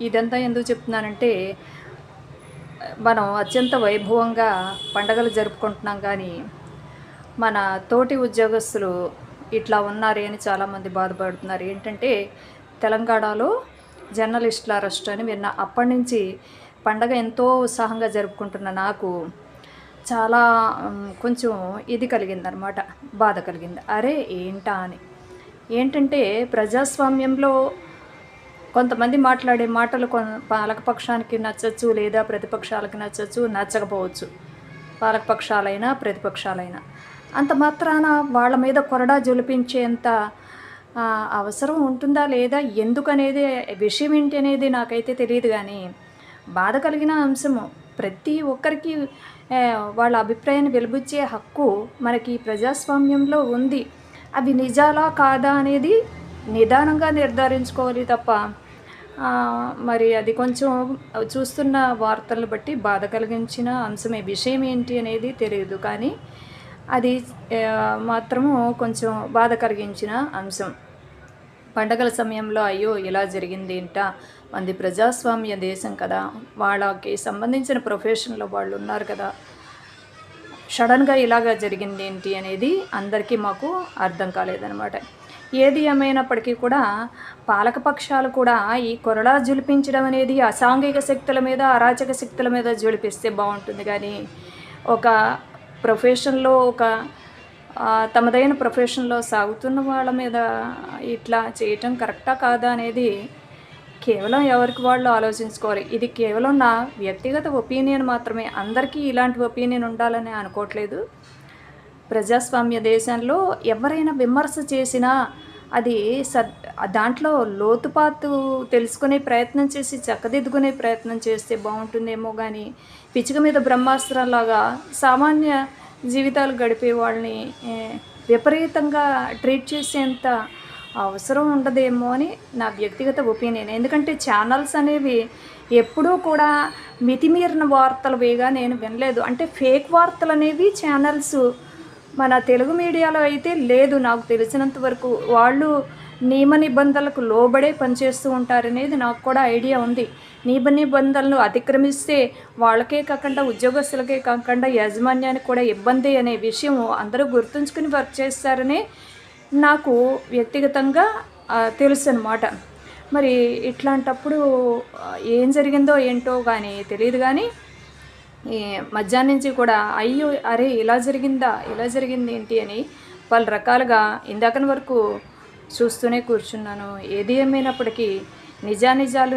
ఇదంతా ఎందుకు చెప్తున్నానంటే మనం అత్యంత వైభవంగా పండగలు జరుపుకుంటున్నాం కానీ మన తోటి ఉద్యోగస్తులు ఇట్లా ఉన్నారే అని చాలామంది బాధపడుతున్నారు. ఏంటంటే తెలంగాణలో జర్నలిస్టుల అరెస్ట్ అని విన్న అప్పటి నుంచి పండగ ఎంతో ఉత్సాహంగా జరుపుకుంటున్న నాకు చాలా కొంచెం ఇది కలిగిందనమాట బాధ కలిగింది. అరే ఏంటా అని. ఏంటంటే ప్రజాస్వామ్యంలో కొంతమంది మాట్లాడే మాటలు కొ పాలకపక్షానికి నచ్చచ్చు లేదా ప్రతిపక్షాలకి నచ్చచ్చు నచ్చకపోవచ్చు. పాలకపక్షాలైనా ప్రతిపక్షాలైనా. అంత మాత్రాన వాళ్ళ మీద కొరడా జొలిపించేంత అవసరం ఉంటుందా లేదా? ఎందుకనేది విషయం ఏంటి అనేది నాకైతే తెలియదు కానీ బాధ కలిగిన అంశము. ప్రతి ఒక్కరికి వాళ్ళ అభిప్రాయాన్ని వెలిబుచ్చే హక్కు మనకి ప్రజాస్వామ్యంలో ఉంది. అవి నిజాలా కాదా అనేది నిదానంగా నిర్ధారించుకోవాలి తప్ప మరి అది కొంచెం చూస్తున్న వార్తలను బట్టి బాధ కలిగించిన అంశమే విషయం ఏంటి అనేది తెలియదు. కానీ అది మాత్రము కొంచెం బాధ కలిగించిన అంశం. పండగల సమయంలో అయ్యో ఇలా జరిగింది ఏంట మంది ప్రజాస్వామ్య దేశం కదా. వాళ్ళకి సంబంధించిన ప్రొఫెషన్లో వాళ్ళు ఉన్నారు కదా. సడన్గా ఇలాగా జరిగింది ఏంటి అనేది అందరికీ మాకు అర్థం కాలేదనమాట ఏది ఏమైనప్పటికీ కూడా పాలకపక్షాలు కూడా ఈ కొరడా జులిపించడం అనేది అసాంఘిక శక్తుల మీద అరాచక శక్తుల మీద జులిపిస్తే బాగుంటుంది. కానీ ఒక ప్రొఫెషన్లో ఒక తమదైన ప్రొఫెషన్లో సాగుతున్న వాళ్ళ మీద ఇట్లా చేయటం కరెక్టా కాదా అనేది కేవలం ఎవరికి వాళ్ళు ఆలోచించుకోవాలి. ఇది కేవలం నా వ్యక్తిగత ఒపీనియన్ మాత్రమే. అందరికీ ఇలాంటి ఒపీనియన్ ఉండాలని అనుకోవట్లేదు. ప్రజాస్వామ్య దేశంలో ఎవరైనా విమర్శ చేసినా అది సద్ దాంట్లో లోతుపాతు తెలుసుకునే ప్రయత్నం చేసి చక్కదిద్దుకునే ప్రయత్నం చేస్తే బాగుంటుందేమో కానీ పిచ్చుక మీద బ్రహ్మాస్త్రంలాగా సామాన్య జీవితాలు గడిపే వాళ్ళని విపరీతంగా ట్రీట్ చేసేంత అవసరం ఉండదేమో అని నా వ్యక్తిగత ఒపీనియన్. ఎందుకంటే ఛానల్స్ అనేవి ఎప్పుడూ కూడా మితిమీరిన వార్తలు వేగా నేను వినలేదు. అంటే ఫేక్ వార్తలు అనేవి ఛానల్స్ మన తెలుగు మీడియాలో అయితే లేదు. నాకు తెలిసినంత వరకు వాళ్ళు నియమ నిబంధనలకు లోబడే పనిచేస్తూ ఉంటారనేది నాకు కూడా ఐడియా ఉంది. నియమ నిబంధనలు అతిక్రమిస్తే వాళ్ళకే కాకుండా ఉద్యోగస్తులకే కాకుండా యాజమాన్యానికి కూడా ఇబ్బంది అనే విషయం అందరూ గుర్తుంచుకుని వర్క్ చేస్తారని నాకు వ్యక్తిగతంగా తెలుసు అనమాట మరి ఇట్లాంటప్పుడు ఏం జరిగిందో ఏంటో కానీ తెలియదు కానీ మధ్యాహ్నం నుంచి కూడా అయ్యో అరే ఇలా జరిగిందా ఇలా జరిగింది ఏంటి అని పలు రకాలుగా ఇందాకని వరకు చూస్తూనే కూర్చున్నాను. ఏది ఏమైనప్పటికీ నిజానిజాలు